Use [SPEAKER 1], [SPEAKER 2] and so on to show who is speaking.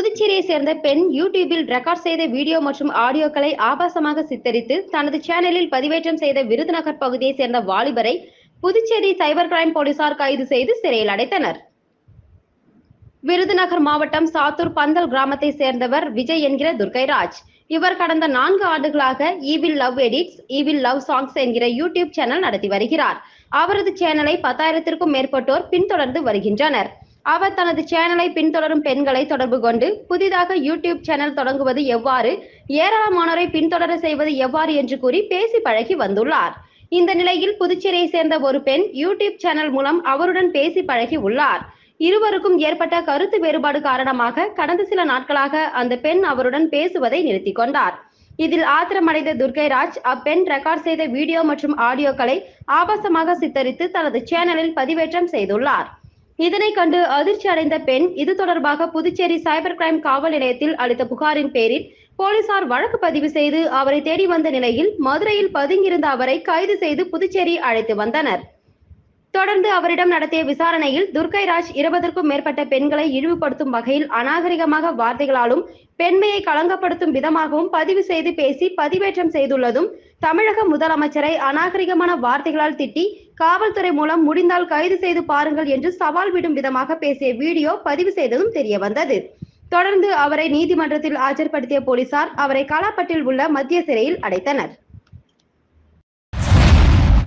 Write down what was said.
[SPEAKER 1] புதுச்சேரியை சேர்ந்த பெண் யூடியூபில் ரெக்கார்ட் செய்த வீடியோ மற்றும் ஆடியோக்களை ஆபாசமாக சித்தரித்து தனது சேனலில் பதிவேற்றம் செய்த விருதுநகர் பகுதியை சேர்ந்த வாலிபரை புதுச்சேரி சைபர் கிரைம் போலீசார் கைது செய்து சிறையில் அடைத்தனர். விருதுநகர் மாவட்டம் சாத்தூர் பந்தல் கிராமத்தை சேர்ந்தவர் விஜய் என்கிற துர்கைராஜ் இவர் கடந்த நான்கு ஆண்டுகளாக evil love edits evil love songs என்கிற யூடியூப் சேனல் நடத்தி வருகிறார். அவரது சேனலை பத்தாயிரத்திற்கும் மேற்பட்டோர் பின்தொடர்ந்து வருகின்றனர். அவர் தனது சேனலை பின்தொடரும் பெண்களை தொடர்பு கொண்டு புதிதாக யூடியூப் சேனல் தொடங்குவது எவ்வாறு ஏராளமானோரை பின்தொடர செய்வது எவ்வாறு என்று கூறி பேசி பழகி வந்துள்ளார். இந்த நிலையில் புதுச்சேரியை சேர்ந்த ஒரு பெண் யூடியூப் சேனல் மூலம் அவருடன் பேசி பழகி உள்ளார். இருவருக்கும் ஏற்பட்ட கருத்து வேறுபாடு காரணமாக கடந்த சில நாட்களாக அந்த பெண் அவருடன் பேசுவதை நிறுத்தி கொண்டார். இதில் ஆத்திரமடைந்த துர்கைராஜ் அப்பெண் ரெக்கார்ட் செய்த வீடியோ மற்றும் ஆடியோக்களை ஆபாசமாக சித்தரித்து தனது சேனலில் பதிவேற்றம் செய்துள்ளார். இதனை கண்டு அதிர்ச்சி அடைந்த பெண் இது தொடர்பாக புதுச்சேரி சைபர் கிரைம் காவல் நிலையத்தில் அளித்த புகாரின் பேரில் போலீசார் வழக்கு பதிவு செய்து அவரை தேடி வந்த நிலையில் மதுரையில் பதுங்கியிருந்த அவரை கைது செய்து புதுச்சேரி அழைத்து வந்தனர். தொடர்ந்து அவரிடம் நடத்திய விசாரணையில் துர்கைராஜ் இருபதற்கும் மேற்பட்ட பெண்களை இழிவுபடுத்தும் வகையில் அநாகரிகமாக வார்த்தைகளாலும் பெண்மையை களங்கப்படுத்தும் விதமாகவும் பதிவு செய்து பேசி பதிவேற்றம் செய்துள்ளதும் தமிழக முதலமைச்சரை அநாகரிகமான வார்த்தைகளால் திட்டி காவல்துறை மூலம் முடிந்தால் கைது செய்து பாருங்கள் என்று சவால் விடும் விதமாக பேசிய வீடியோ பதிவு செய்ததும் தெரிய வந்தது. தொடர்ந்து அவரை நீதிமன்றத்தில் ஆஜர்படுத்திய போலீசார் அவரை காலாப்பட்டில் உள்ள மத்திய சிறையில் அடைத்தனர்.